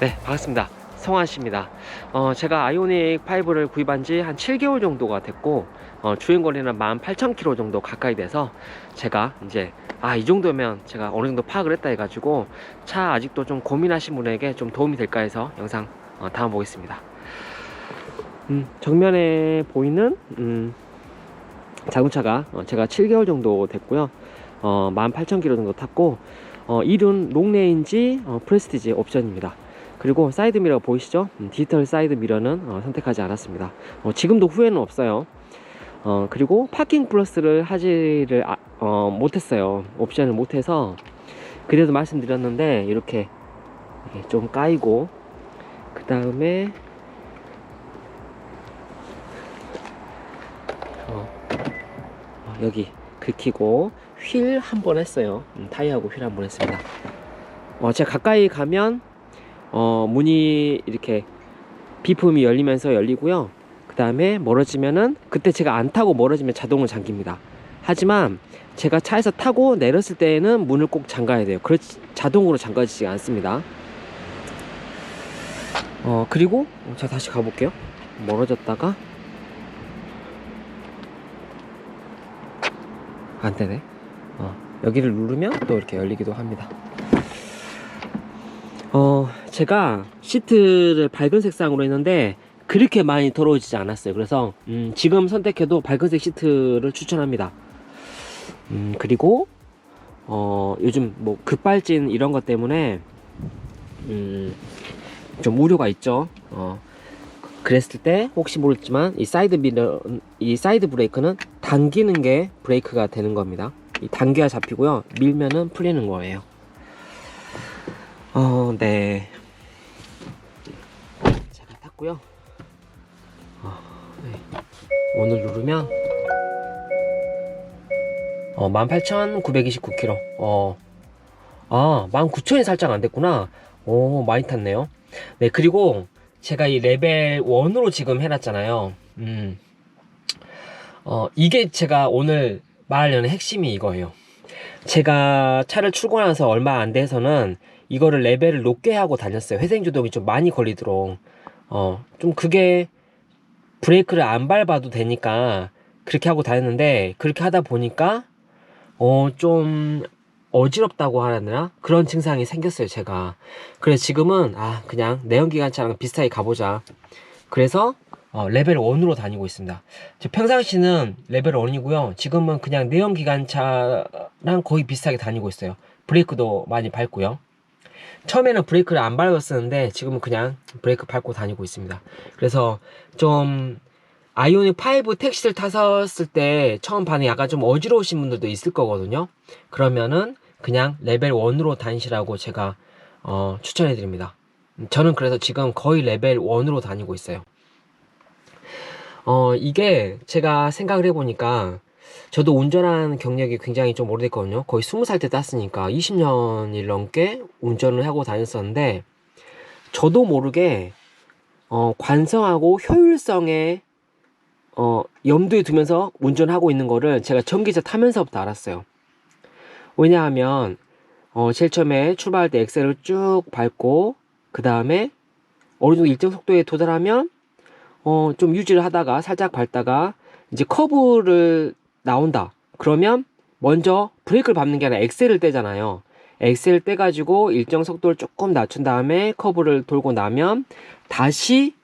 네, 반갑습니다. 성환 씨입니다. 어, 제가 아이오닉 5를 구입한 지 한 7개월 정도가 됐고, 어, 주행거리는 18,000km 정도 가까이 돼서, 제가 이제, 아, 이 정도면 제가 어느 정도 파악을 했다 해가지고, 차 아직도 좀 고민하신 분에게 좀 도움이 될까 해서 영상 어, 담아보겠습니다. 음, 정면에 보이는, 음, 자동차가 어, 제가 7개월 정도 됐고요. 어, 18,000km 정도 탔고, 어, 일은 롱레인지 어, 프레스티지 옵션입니다. 그리고 사이드 미러 보이시죠? 음, 디지털 사이드 미러는 어, 선택하지 않았습니다. 어, 지금도 후회는 없어요. 어, 그리고 파킹 플러스를 하지를 아- 어, 못했어요. 옵션을 못해서 그래도 말씀드렸는데 이렇게, 좀 까이고 그 다음에 어, 어, 여기 긁히고 휠 한 번 했어요. 음, 타이어하고 휠 한 번 했습니다. 어, 제가 가까이 가면 어, 문이 이렇게 비품이 열리면서 열리고요. 그 다음에 멀어지면은 그때 제가 안 타고 멀어지면 자동으로 잠깁니다. 하지만 제가 차에서 타고 내렸을 때에는 문을 꼭 잠가야 돼요. 그렇지 자동으로 잠가지지 않습니다. 어 그리고 제가 다시 가볼게요. 멀어졌다가 안 되네. 어 여기를 누르면 또 이렇게 열리기도 합니다. 어, 제가 시트를 밝은 색상으로 했는데 그렇게 많이 더러워지지 않았어요. 그래서 음, 지금 선택해도 밝은색 시트를 추천합니다. 음, 그리고 어, 요즘 뭐 급발진 이런 것 때문에 음, 좀 우려가 있죠. 어, 그랬을 때 혹시 모르지만 이 사이드 미러 이 사이드 브레이크는 당기는 게 브레이크가 되는 겁니다. 이 당겨야 잡히고요. 밀면은 풀리는 거예요. 어, 네. 탔고요. 어, 네. 오늘 누르면 어, 18,929km. 어, 아, 19,000이 살짝 안 됐구나. 오, 많이 탔네요. 네, 그리고 제가 이 레벨 1으로 지금 해놨잖아요. 음, 어, 이게 제가 오늘 말하려는 핵심이 이거예요. 제가 차를 출고나서 얼마 안 돼서는 이거를 레벨을 높게 하고 다녔어요. 회생 주동이 좀 많이 걸리도록. 어, 좀 그게 브레이크를 안 밟아도 되니까 그렇게 하고 다녔는데 그렇게 하다 보니까 어, 좀 어지럽다고 하나? 그런 증상이 생겼어요, 제가. 그래서 지금은 아, 그냥 내연기관차랑 비슷하게 가보자. 그래서 어, 레벨 1으로 다니고 있습니다. 저 평상시는 레벨 1이고요. 지금은 그냥 내연기관차랑 거의 비슷하게 다니고 있어요. 브레이크도 많이 밟고요. 처음에는 브레이크를 안 밟았었는데 지금은 그냥 브레이크 밟고 다니고 있습니다. 그래서 좀 아이오닉 5 택시를 타셨을 때 처음 반응이 약간 좀 어지러우신 분들도 있을 거거든요. 그러면은 그냥 레벨 1으로 다니시라고 제가 어, 추천해 드립니다. 저는 그래서 지금 거의 레벨 1으로 다니고 있어요. 어, 이게 제가 생각을 해보니까 저도 운전한 경력이 굉장히 좀 오래됐거든요. 거의 20살 때 땄으니까 20년이 넘게 운전을 하고 다녔었는데 저도 모르게 어, 관성하고 효율성에 어, 염두에 두면서 운전하고 있는 거를 제가 전기차 타면서부터 알았어요. 왜냐하면 어, 제일 처음에 출발할 때 엑셀을 쭉 밟고 그 다음에 어느 정도 일정 속도에 도달하면 어, 좀 유지를 하다가 살짝 밟다가 이제 커브를 나온다. 그러면 먼저 브레이크를 밟는 게 아니라 엑셀을 떼잖아요. 엑셀 떼가지고 일정 속도를 조금 낮춘 다음에 커브를 돌고 나면 다시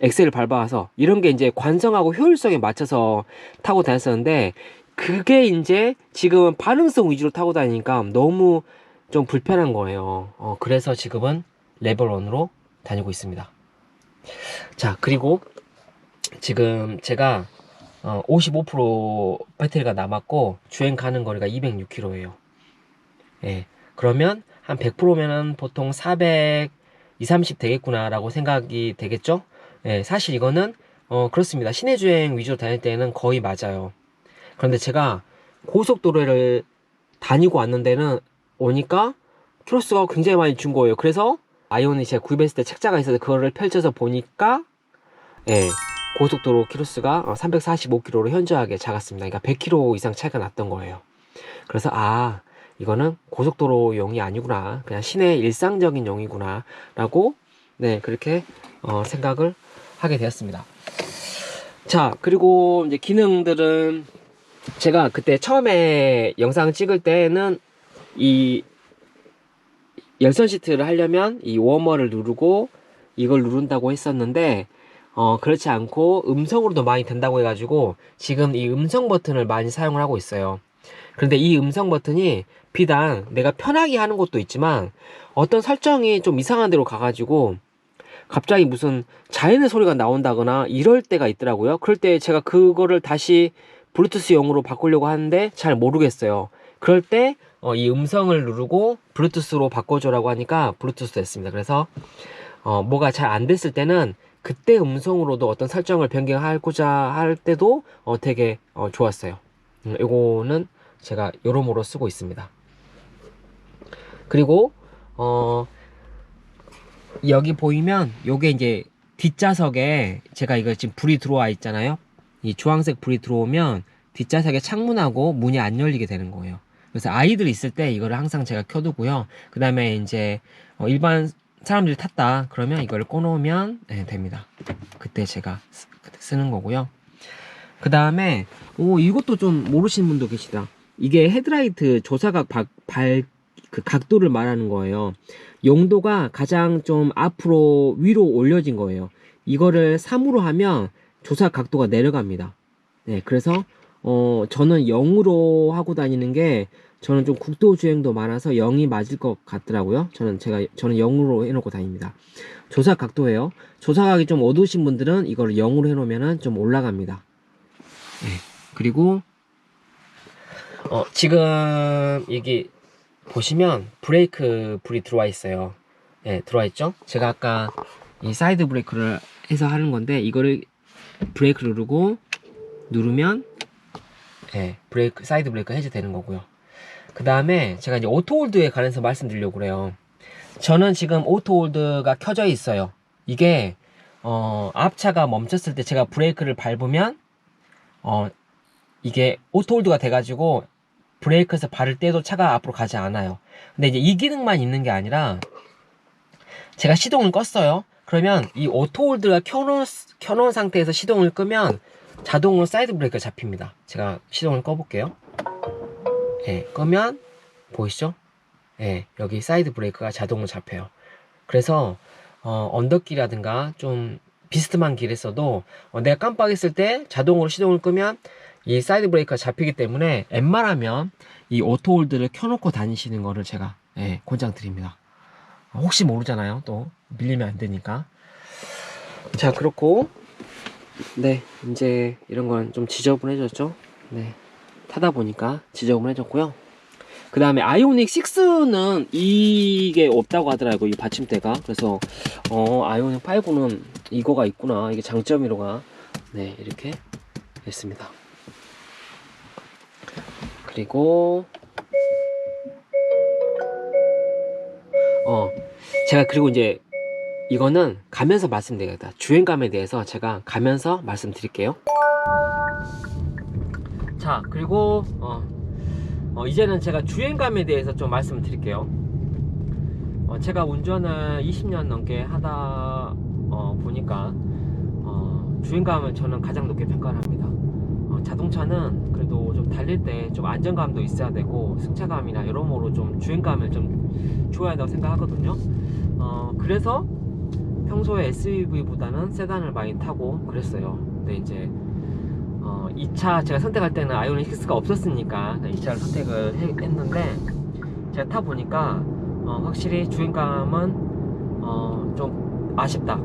엑셀을 밟아서 이런 게 이제 관성하고 효율성에 맞춰서 타고 다녔었는데 그게 이제 지금은 반응성 위주로 타고 다니니까 너무 좀 불편한 거예요. 어, 그래서 지금은 레벨 1으로 다니고 있습니다. 자, 그리고 지금 제가 어, 55% 배터리가 남았고 주행 가는 거리가 206km예요. 예. 그러면 한 100%면은 보통 400, 2, 30 되겠구나라고 생각이 되겠죠? 예, 사실 이거는 어, 그렇습니다. 시내 주행 위주로 다닐 때는 거의 맞아요. 그런데 제가 고속도로를 다니고 왔는 데는 오니까 키로수가 굉장히 많이 준 거예요. 그래서 아이오닉 제가 구입했을 때 책자가 있어서 그거를 펼쳐서 보니까 예, 고속도로 키로수가 345km로 현저하게 작았습니다. 그러니까 100km 이상 차이가 났던 거예요. 그래서 아 이거는 고속도로용이 아니구나. 그냥 시내 일상적인 용이구나. 라고 네, 그렇게 어, 생각을 하게 되었습니다. 자, 그리고 이제 기능들은 제가 그때 처음에 영상 찍을 때는 이 열선 시트를 하려면 이 워머를 누르고 이걸 누른다고 했었는데 어 그렇지 않고 음성으로도 많이 된다고 해가지고 지금 이 음성 버튼을 많이 사용을 하고 있어요. 그런데 이 음성 버튼이 비단 내가 편하게 하는 것도 있지만 어떤 설정이 좀 이상한 데로 가가지고 갑자기 무슨 자연의 소리가 나온다거나 이럴 때가 있더라고요. 그럴 때 제가 그거를 다시 블루투스용으로 바꾸려고 하는데 잘 모르겠어요. 그럴 때 어, 이 음성을 누르고 블루투스로 바꿔줘라고 하니까 블루투스 됐습니다. 그래서 어, 뭐가 잘 안 됐을 때는 그때 음성으로도 어떤 설정을 변경하고자 할 때도 어, 되게 어, 좋았어요. 음, 이거는 제가 여러모로 쓰고 있습니다. 그리고 어, 여기 보이면 요게 이제 뒷좌석에 제가 이거 지금 불이 들어와 있잖아요. 이 주황색 불이 들어오면 뒷좌석에 창문하고 문이 안 열리게 되는 거예요. 그래서 아이들 있을 때 이거를 항상 제가 켜두고요. 그 다음에 이제 어, 일반 사람들이 탔다 그러면 이걸 꺼놓으면 네, 됩니다. 그때 제가 쓰, 그때 쓰는 거고요. 그 다음에 오 이것도 좀 모르시는 분도 계시다. 이게 헤드라이트 조사각 발, 발, 그 각도를 말하는 거예요. 용도가 가장 좀 앞으로 위로 올려진 거예요. 이거를 3으로 하면 조사 각도가 내려갑니다. 네, 그래서 어 저는 0으로 하고 다니는 게 저는 좀 국도 주행도 많아서 0이 맞을 것 같더라고요. 저는 제가 저는 0으로 해놓고 다닙니다. 조사 각도예요. 조사각이 좀 어두우신 분들은 이걸 0으로 해놓으면 좀 올라갑니다. 네, 그리고 어 지금 여기 보시면 브레이크 불이 들어와 있어요. 네, 들어와 있죠? 제가 아까 이 사이드 브레이크를 해서 하는 건데 이거를 브레이크 누르고 누르면 네, 브레이크 사이드 브레이크 해제되는 거고요. 그 다음에 제가 이제 오토홀드에 관해서 말씀드리려고 그래요. 저는 지금 오토홀드가 켜져 있어요. 이게 어, 앞차가 멈췄을 때 제가 브레이크를 밟으면 어, 이게 오토홀드가 돼가지고 브레이크에서 발을 떼도 차가 앞으로 가지 않아요. 근데 이제 이 기능만 있는 게 아니라 제가 시동을 껐어요. 그러면 이 오토홀드가 켜놓은, 켜놓은 상태에서 시동을 끄면 자동으로 사이드 브레이크가 잡힙니다. 제가 시동을 꺼볼게요. 예, 끄면 보이시죠? 예, 여기 사이드 브레이크가 자동으로 잡혀요. 그래서 어, 언덕길이라든가 좀 비스듬한 길에서도 어, 내가 깜빡했을 때 자동으로 시동을 끄면 이 사이드 브레이크가 잡히기 때문에 웬만하면 이 오토홀드를 켜놓고 다니시는 거를 제가 예, 권장 드립니다. 혹시 모르잖아요. 또 밀리면 안 되니까. 자 그렇고 네 이제 이런 건 좀 지저분해졌죠. 네 타다 보니까 지저분해졌고요. 그 다음에 아이오닉 6는 이게 없다고 하더라고요. 이 받침대가. 그래서 어 아이오닉 5는 이거가 있구나. 이게 장점이로가 네 이렇게 됐습니다. 그리고 어 제가 그리고 이제 이거는 가면서 말씀드리겠다 주행감에 대해서 제가 가면서 말씀드릴게요 자 그리고 어, 어, 이제는 제가 주행감에 대해서 좀 말씀을 드릴게요 어, 제가 운전을 20년 넘게 하다 어, 보니까 어, 주행감을 저는 가장 높게 평가를 합니다 어, 자동차는 그래도 좀 달릴 때 좀 안정감도 있어야 되고 승차감이나 여러모로 좀 주행감을 좀 줘야 한다고 생각하거든요. 어, 그래서 평소에 SUV보다는 세단을 많이 타고 그랬어요. 근데 이제 어, 2차 제가 선택할 때는 아이오닉 6가 없었으니까 2차를 선택을 해- 했는데 제가 타 보니까 어, 확실히 주행감은 어, 좀 아쉽다.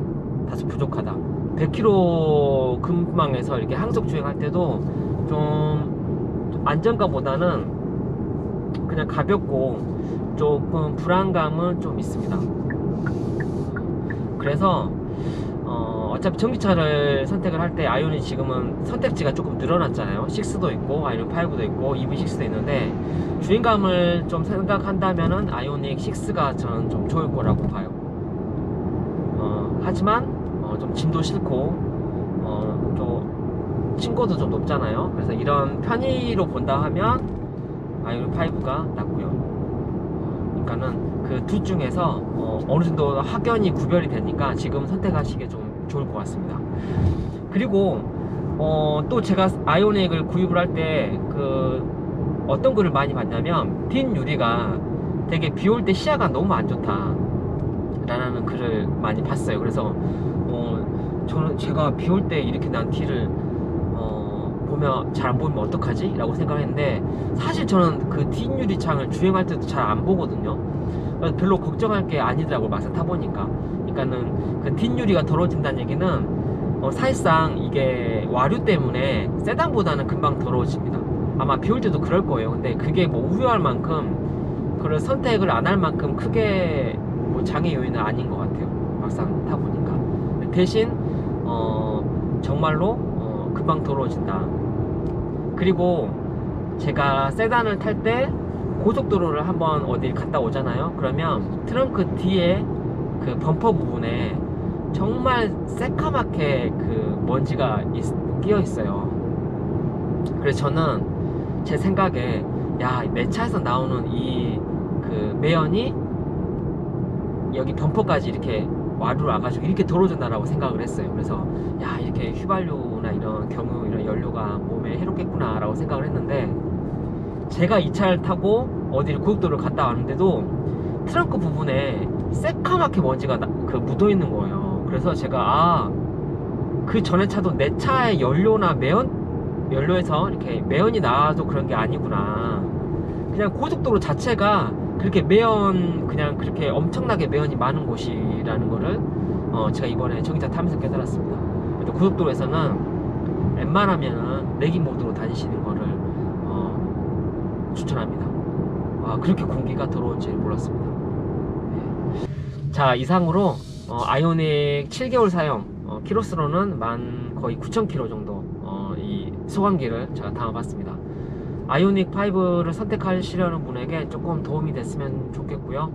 다소 부족하다. 100km 근방에서 이렇게 항속 주행할 때도 좀, 좀 안정감보다는 그냥 가볍고 조금 불안감은 좀 있습니다. 그래서 어, 어차피 전기차를 선택을 할 때 아이오닉 지금은 선택지가 조금 늘어났잖아요. 6도 있고 아이오닉 5도 있고 EV6도 있는데 주행감을 좀 생각한다면 은 아이오닉 6가 저는 좀 좋을 거라고 봐요. 어, 하지만 어, 좀 짐도 싫고 어, 또 층고도 좀 높잖아요. 그래서 이런 편의로 본다 하면 아이오닉 5가 낫고요. 어, 그러니까는 그 둘 중에서 어, 어느 정도 확연히 구별이 되니까 지금 선택하시기에 좀 좋을 것 같습니다. 그리고 어, 또 제가 아이오닉을 구입을 할 때 그 어떤 글을 많이 봤냐면 빈 유리가 되게 비 올 때 시야가 너무 안 좋다 라는 글을 많이 봤어요. 그래서 어, 저는 제가 비 올 때 이렇게 난 뒤를 어, 보면 잘 안 보이면 어떡하지? 라고 생각했는데 사실 저는 그 뒷유리 창을 주행할 때도 잘 안 보거든요. 별로 걱정할 게 아니더라고요. 막상 타보니까. 그러니까는 그 뒷유리가 더러워진다는 얘기는 어, 사실상 이게 와류 때문에 세단보다는 금방 더러워집니다. 아마 비올 때도 그럴 거예요. 근데 그게 뭐 우려할 만큼 그런 선택을 안 할 만큼 크게 뭐 장애 요인은 아닌 것 같아요. 막상 타보니까. 대신 어, 정말로 어, 금방 더러워진다. 그리고 제가 세단을 탈 때 고속도로를 한번 어디 갔다 오잖아요. 그러면 트렁크 뒤에 그 범퍼 부분에 정말 새카맣게 그 먼지가 있- 끼어 있어요. 그래서 저는 제 생각에 야 내 차에서 나오는 이 그 매연이 여기 범퍼까지 이렇게 와류를 와가지고 이렇게 더러워진다라고 생각을 했어요. 그래서 야 이렇게 휘발유나 이런 경유 이런 연료가 몸에 해롭겠구나라고 생각을 했는데 제가 이 차를 타고 어디를 고속도로를 갔다 왔는데도 트렁크 부분에 새카맣게 먼지가 나- 그 묻어 있는 거예요. 그래서 제가 아 그 전에 차도 내 차의 연료나 매연 연료에서 이렇게 매연이 나와도 그런 게 아니구나. 그냥 고속도로 자체가 그렇게 매연 그냥 그렇게 엄청나게 매연이 많은 곳이라는 거를 어 제가 이번에 전기차 타면서 깨달았습니다. 고속도로에서는 웬만하면은 내기 모드로 다니시는 거를 어 추천합니다. 아 그렇게 공기가 더러운 줄 몰랐습니다. 네. 자 이상으로 어, 아이오닉 7개월 사용 어, 키로수로는 만 거의 9,000km 정도 어, 이 소감기를 제가 담아봤습니다. 아이오닉 5를 선택하시려는 분에게 조금 도움이 됐으면 좋겠고요.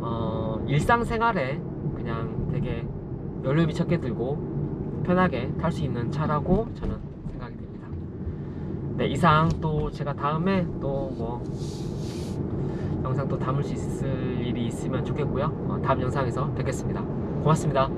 어, 일상생활에 그냥 되게 연료비 적게 들고 편하게 탈 수 있는 차라고 저는 생각이 됩니다. 네, 이상 또 제가 다음에 또 뭐 영상 또 담을 수 있을 있으면 좋겠고요. 어, 다음 영상에서 뵙겠습니다. 고맙습니다.